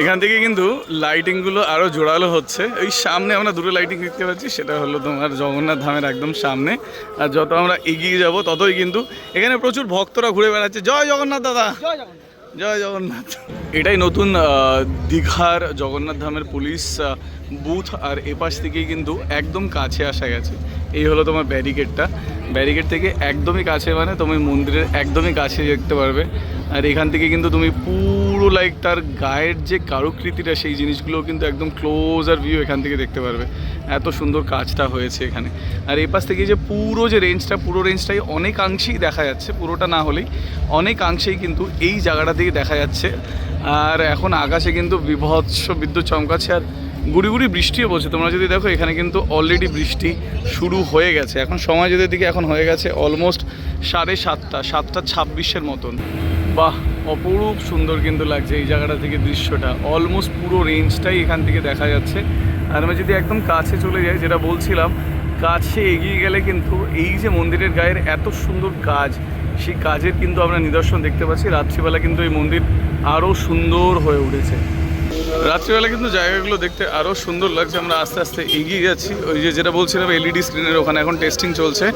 এখান থেকে কিন্তু লাইটিংগুলো আরও জোরালো হচ্ছে। ওই সামনে আমরা দুটো লাইটিং দেখতে পাচ্ছি সেটা হলো তোমার জগন্নাথ ধামের একদম সামনে। আর যত আমরা এগিয়ে যাব ততই কিন্তু এখানে প্রচুর ভক্তরা ঘুরে বেড়াচ্ছে। জয় জগন্নাথ দাদা! জয় জগন্নাথ। এটাই নতুন দীঘার জগন্নাথ ধামের পুলিশ বুথ আর এপাশ থেকেই কিন্তু একদম কাছে আসা গেছে। এই হলো তোমার ব্যারিকেডটা ব্যারিকেড থেকে একদমই কাছে মানে তুমি মন্দিরের একদমই কাছে দেখতে পারবে। আর এখান থেকে কিন্তু তুমি পুরো লাইক তার গায়ের যে কারুকৃতিটা, সেই জিনিসগুলো কিন্তু একদম ক্লোজ আর ভিউ এখান থেকে দেখতে পারবে। এত সুন্দর কাজটা হয়েছে এখানে। আর এই পাশ থেকে যে পুরো যে রেঞ্জটা পুরো রেঞ্জটাই অনেকাংশেই দেখা যাচ্ছে, পুরোটা না হলেই অনেকাংশেই কিন্তু এই জায়গাটা থেকে দেখা যাচ্ছে। আর এখন আকাশে কিন্তু বিভৎস বিদ্যুৎ চমকাচ্ছে আর গুড়ি গুড়ি বৃষ্টিও পড়ছে। তোমরা যদি দেখো, এখানে কিন্তু অলরেডি বৃষ্টি শুরু হয়ে গেছে। এখন সময় যদি দিকে এখন হয়ে গেছে অলমোস্ট সাড়ে সাতটা সাতটা ছাব্বিশের মতন। বাহ, অপরূপ সুন্দর কিন্তু লাগছে এই জায়গাটা থেকে দৃশ্যটা। অলমোস্ট পুরো রেঞ্জটাই এখান থেকে দেখা যাচ্ছে। আর আমি যদি একদম কাছে চলে যাই, যেটা বলছিলাম, কাছে এগিয়ে গেলে কিন্তু এই যে মন্দিরের গায়ের এত সুন্দর কাজ, সেই কাজের কিন্তু আমরা নিদর্শন দেখতে পাচ্ছি। রাত্রিবেলা কিন্তু এই মন্দির আরও সুন্দর হয়ে উঠেছে। রাত্রিবেলা কিন্তু জায়গাগুলো দেখতে আরও সুন্দর লাগছে। আমরা আস্তে আস্তে এগিয়ে যাচ্ছি। ওই যে যেটা বলছিলাম এলইডি স্ক্রিনের ওখানে এখন টেস্টিং চলছে।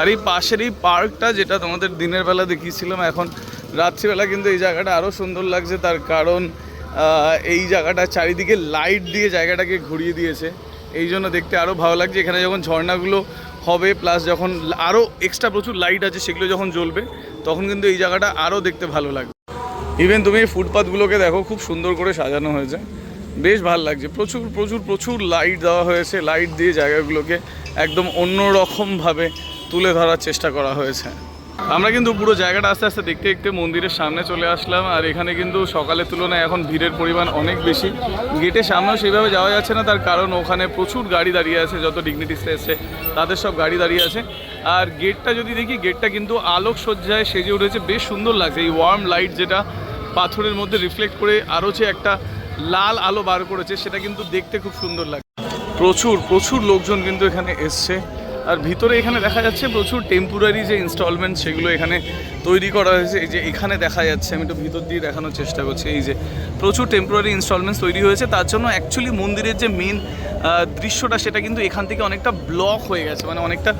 আর এই পাশের এই পার্কটা যেটা তোমাদের দিনের বেলা দেখিয়েছিলাম, এখন রাত্রিবেলা কিন্তু এই জায়গাটা আরও সুন্দর লাগছে, তার কারণ এই জায়গাটা চারিদিকে লাইট দিয়ে জায়গাটাকে ঘুরিয়ে দিয়েছে। এই জন্য দেখতে আরও ভালো লাগছে। এখানে যখন ঝর্ণাগুলো হবে প্লাস যখন আরও এক্সট্রা প্রচুর লাইট আছে, সেগুলো যখন জ্বলবে, তখন কিন্তু এই জায়গাটা আরও দেখতে ভালো লাগবে। ইভেন তুমি এই ফুটপাথগুলোকে দেখো, খুব সুন্দর করে সাজানো হয়েছে। বেশ ভালো লাগছে। প্রচুর প্রচুর প্রচুর লাইট দেওয়া হয়েছে। লাইট দিয়ে জায়গাগুলোকে একদম অন্যরকমভাবে তুলে ধরার চেষ্টা করা হয়েছে। আমরা কিন্তু পুরো জায়গাটা আস্তে আস্তে দেখতে দেখতে মন্দিরের সামনে চলে আসলাম, আর এখানে কিন্তু সকালের তুলনায় এখন ভিড়ের পরিমাণ অনেক বেশি। গেটের সামনেও সেইভাবে যাওয়া যাচ্ছে না, তার কারণ ওখানে প্রচুর গাড়ি দাঁড়িয়ে আছে, যত ডিগনিটিসে এসছে, তাদের সব গাড়ি দাঁড়িয়ে আছে। আর গেটটা যদি দেখি, গেটটা কিন্তু আলোক সজ্জায় সেজে উঠেছে, বেশ সুন্দর লাগছে। এই ওয়ার্ম লাইট যেটা পাথরের মধ্যে রিফ্লেক্ট করে আরও যে একটা লাল আলো বার করেছে, সেটা কিন্তু দেখতে খুব সুন্দর লাগে প্রচুর প্রচুর লোকজন কিন্তু এখানে এসছে। আর ভিতরে এখানে দেখা যাচ্ছে প্রচুর টেম্পোরারি যে ইনস্টলমেন্ট সেগুলো এখানে তৈরি করা হয়েছে। এই যে এখানে দেখা যাচ্ছে, আমি একটু ভিতর দিয়ে দেখানোর চেষ্টা করছি। এই যে প্রচুর টেম্পোরারি ইনস্টলমেন্টস তৈরি হয়েছে। তার জন্য অ্যাকচুয়ালি মন্দিরের যে মেন দৃশ্যটা সেটা কিন্তু এখান থেকে অনেকটা ব্লক হয়ে গেছে মানে অনেকটা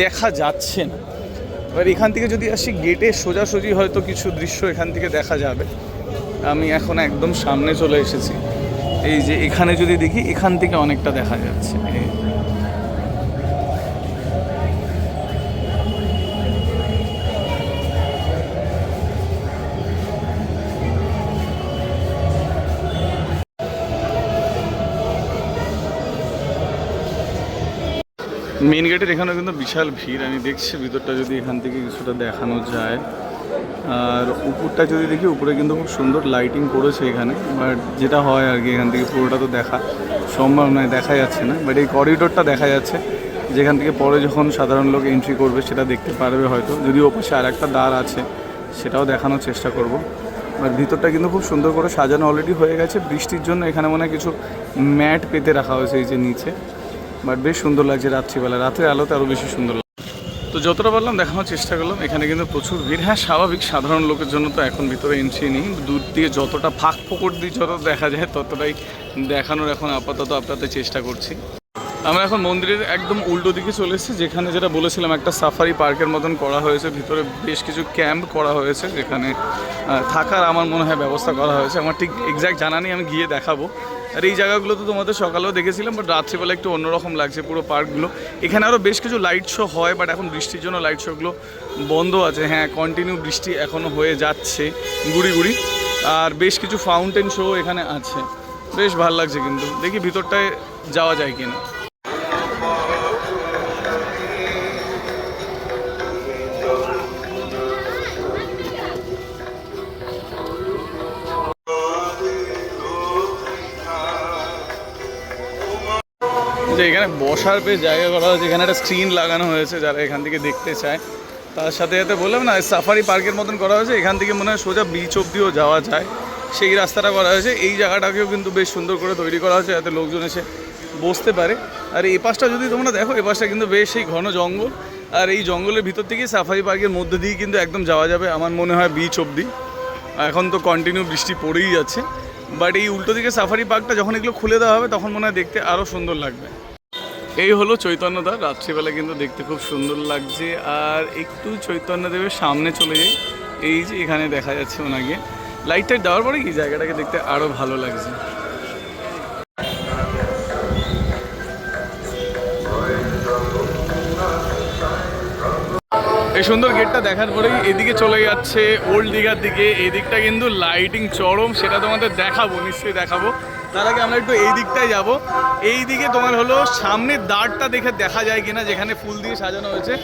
দেখা যাচ্ছে না। এবার এখান থেকে যদি আসি গেটে সোজাসুজি হয়তো কিছু দৃশ্য এখান থেকে দেখা যাবে। আমি এখন একদম সামনে চলে এসেছি। এই যে এখানে যদি দেখি, এখান থেকে অনেকটা দেখা যাচ্ছে। মেন গেটের এখানে কিন্তু বিশাল ভিড়। আমি দেখছি ভিতরটা যদি এখান থেকে কিছুটা দেখানো যায়। আর উপরটা যদি দেখি, উপরে কিন্তু খুব সুন্দর লাইটিং করেছে এখানে। বাট যেটা হয় আর কি, এখান থেকে পুরোটা তো দেখা সম্ভব নয়, দেখা যাচ্ছে না। বাট এই করিডোরটা দেখা যাচ্ছে। যেখান থেকে পরে যখন সাধারণ লোক এন্ট্রি করবে, সেটা দেখতে পারবে হয়তো। যদি ওপাশে আর একটা দ্বার আছে, সেটাও দেখানোর চেষ্টা করব। আর ভিতরটা কিন্তু খুব সুন্দর করে সাজানো অলরেডি হয়ে গেছে। বৃষ্টির জন্য এখানে মনে হয় কিছু ম্যাট পেতে রাখা হয়েছে এই যে নিচে। বাট বেশ সুন্দর লাগছে রাত্রিবেলা। রাতের আলোতে আরও বেশি সুন্দর তো যতটা পারলাম দেখানোর চেষ্টা করলাম। এখানে কিন্তু প্রচুর ভিড়। হ্যাঁ স্বাভাবিক, সাধারণ লোকের জন্য তো এখন ভিতরে এন্ট্রি নেই। দূর দিয়ে যতটা ফাঁক ফোকর দিয়ে যত দেখা যায়, ততটাই দেখানোর এখন আপাতত আপনাদের চেষ্টা করছি। আমরা এখন মন্দিরের একদম উল্টো দিকে চলে এসেছি, যেখানে যেটা বলেছিলাম, একটা সাফারি পার্কের মতন করা হয়েছে, ভিতরে বেশ কিছু ক্যাম্প করা হয়েছে, যেখানে থাকার আমার মনে হয় ব্যবস্থা করা হয়েছে। আমার ঠিক এক্স্যাক্ট জানা নেই, আমি গিয়ে দেখাবো। আর এই জায়গাগুলো তো তোমাদের সকালেও দেখেছিলাম বাট রাত্রিবেলা একটু অন্যরকম লাগছে পুরো পার্কগুলো। এখানে আরও বেশ কিছু লাইট শো হয় বাট এখন বৃষ্টির জন্য লাইট শোগুলো বন্ধ আছে। হ্যাঁ কন্টিনিউ বৃষ্টি এখনও হয়ে যাচ্ছে, গুড়ি গুড়ি। আর বেশ কিছু ফাউন্টেন শো এখানে আছে। বেশ ভালো লাগছে কিন্তু। দেখি ভিতরটায় যাওয়া যায় কিনা। যে এখানে বসার বেশ জায়গা করা হয়েছে। এখানে একটা স্ক্রিন লাগানো হয়েছে যারা এখান থেকে দেখতে চায়। তার সাথে সাথে বললাম না সাফারি পার্কের মতন করা হয়েছে। এখান থেকে মনে হয় সোজা বিচ অব্দিও যাওয়া যায়। সেই রাস্তাটা করা হয়েছে। এই জায়গাটাকেও কিন্তু বেশ সুন্দর করে তৈরি করা হয়েছে যাতে লোকজন এসে বসতে পারে। আর এই পাশটা যদি তোমরা দেখো, এই পাশটা কিন্তু বেশ সেই ঘন জঙ্গল। আর এই জঙ্গলের ভিতর থেকেই সাফারি পার্কের মধ্যে দিয়ে কিন্তু একদম যাওয়া যাবে, আমার মনে হয় বিচ অবধি এখন তো কন্টিনিউ বৃষ্টি পড়েই যাচ্ছে। বাট এই উল্টো দিকে সাফারি পার্কটা যখন এগুলো খুলে দেওয়া হবে, তখন মনে হয় দেখতে আরও সুন্দর লাগবে। এই হলো চৈতন্যদা রাত্রিবেলা কিন্তু দেখতে খুব সুন্দর লাগছে। আর একটু চৈতন্যদেবের সামনে চলে যাই। এই যে এখানে দেখা যাচ্ছে ওনাকে। লাইট টাইট দেওয়ার পরে কি জায়গাটাকে দেখতে আরও ভালো লাগছে। এই সুন্দর গেটটা দেখার পরেই এদিকে চলে যাচ্ছে ওল্ড দীঘার দিকে। এই দিকটা কিন্তু লাইটিং চরম, সেটা তোমাদের দেখাবো, নিশ্চয়ই দেখাবো। তার আগে আমরা একটু এই দিকটায় যাব। এই দিকে তোমার হলো সামনের দাঁড়টা দেখে দেখা যায় কিনা, যেখানে ফুল দিয়ে সাজানো হয়েছে,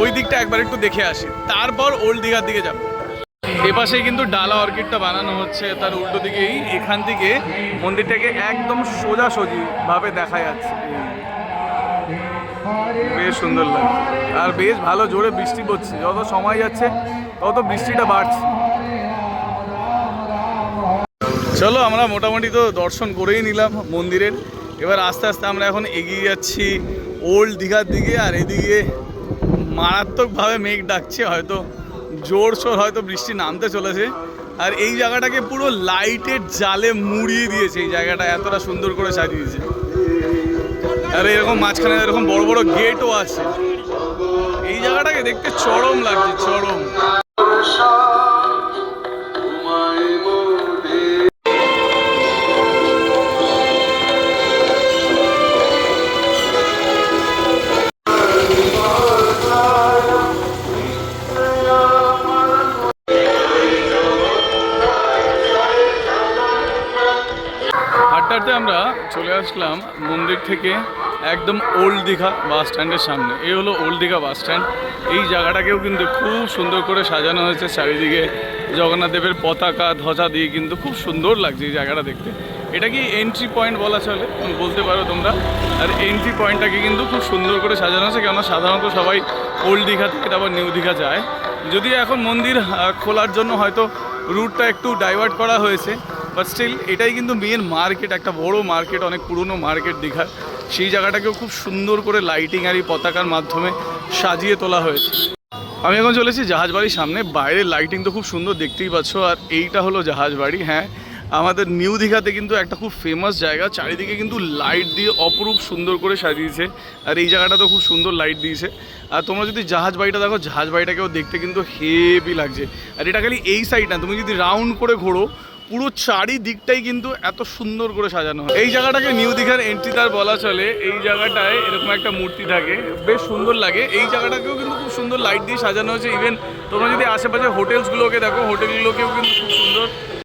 ওই দিকটা একবার একটু দেখে আসি। তারপর ওল্ড দীঘার দিকে যাব। এপাশে কিন্তু ডালা অর্কিডটা বানানো হচ্ছে তার উল্টো দিকেই। এখান থেকে মন্দিরটাকে একদম সোজাসুজি ভাবে দেখা যাচ্ছে। বেশ সুন্দর লাগছে। আর বেশ ভালো জোরে বৃষ্টি পড়ছে। যত সময় যাচ্ছে, তত বৃষ্টিটা বাড়ছে। চলো, আমরা মোটামুটি তো দর্শন করেই নিলাম মন্দিরের। এবার আস্তে আস্তে আমরা এখন এগিয়ে যাচ্ছি ওল্ড দীঘার দিকে, আর এদিকে মারাত্মকভাবে মেঘ ডাকছে। হয়তো জোর সোর হয়তো বৃষ্টি নামতে চলেছে। আর এই জায়গাটাকে পুরো লাইটের জালে মুড়িয়ে দিয়েছে এই জায়গাটা। এতটা সুন্দর করে সাজিয়েছে। আর এরকম মাঝখানে এরকম বড় বড় গেটও আছে। এই জায়গাটাকে দেখতে চরম লাগছে চরম। হাঁটতে আমরা চলে আসলাম মন্দির থেকে একদম ওল্ড দীঘা বাস স্ট্যান্ডের সামনে। এই হলো ওল্ড দীঘা বাস স্ট্যান্ড। এই জায়গাটাকেও কিন্তু খুব সুন্দর করে সাজানো হয়েছে চারিদিকে। জগন্নাথ দেবের পতাকা, ধ্বজা দিয়ে কিন্তু খুব সুন্দর লাগছে এই জায়গাটা দেখতে। এটা কি এন্ট্রি পয়েন্ট বলা চলে? বলতে পারো তোমরা। আর এন্ট্রি পয়েন্টটাকে কিন্তু খুব সুন্দর করে সাজানো হয়েছে, কেননা সাধারণত সবাই ওল্ড দীঘা থেকে তারপর নিউ দীঘা যায়। যদিও এখন মন্দির খোলার জন্য হয়তো রুটটা একটু ডাইভার্ট করা হয়েছে। বাট স্টিল এটাই কিন্তু মেন মার্কেট একটা বড় মার্কেট অনেক পুরনো মার্কেট দীঘার সেই জায়গাটাকেও খুব সুন্দর করে লাইটিং আর এই পতাকার মাধ্যমে সাজিয়ে তোলা হয়েছে। আমি এখন চলেছি জাহাজ বাড়ির সামনে। বাইরের লাইটিং তো খুব সুন্দর দেখতেই পাচ্ছ, আর এইটা হলো জাহাজ বাড়ি হ্যাঁ। আমাদের নিউ দীঘাতে কিন্তু একটা খুব ফেমাস জায়গা, চারিদিকে কিন্তু লাইট দিয়ে অপরূপ সুন্দর করে সাজিয়েছে। আর এই জায়গাটা তো খুব সুন্দর লাইট দিয়েছে। আর তোমরা যদি জাহাজ বাড়িটা দেখো, জাহাজ বাড়িটাকেও দেখতে কিন্তু হেভি লাগছে। আর এটা খালি এই সাইড না, তুমি যদি রাউন্ড করে ঘোরো পুরো চারিদিকটাই কিন্তু এত সুন্দর করে সাজানো হয়। এই জায়গাটাকে নিউ দীঘার এন্ট্রি তার বলা চলে, এই জায়গাটায় এরকম একটা মূর্তি থাকে, বেশ সুন্দর লাগে। এই জায়গাটাকেও কিন্তু খুব সুন্দর লাইট দিয়ে সাজানো হয়েছে। ইভেন তোমরা যদি আশেপাশে হোটেলসগুলোকে দেখো হোটেলগুলোকেও কিন্তু খুব সুন্দর।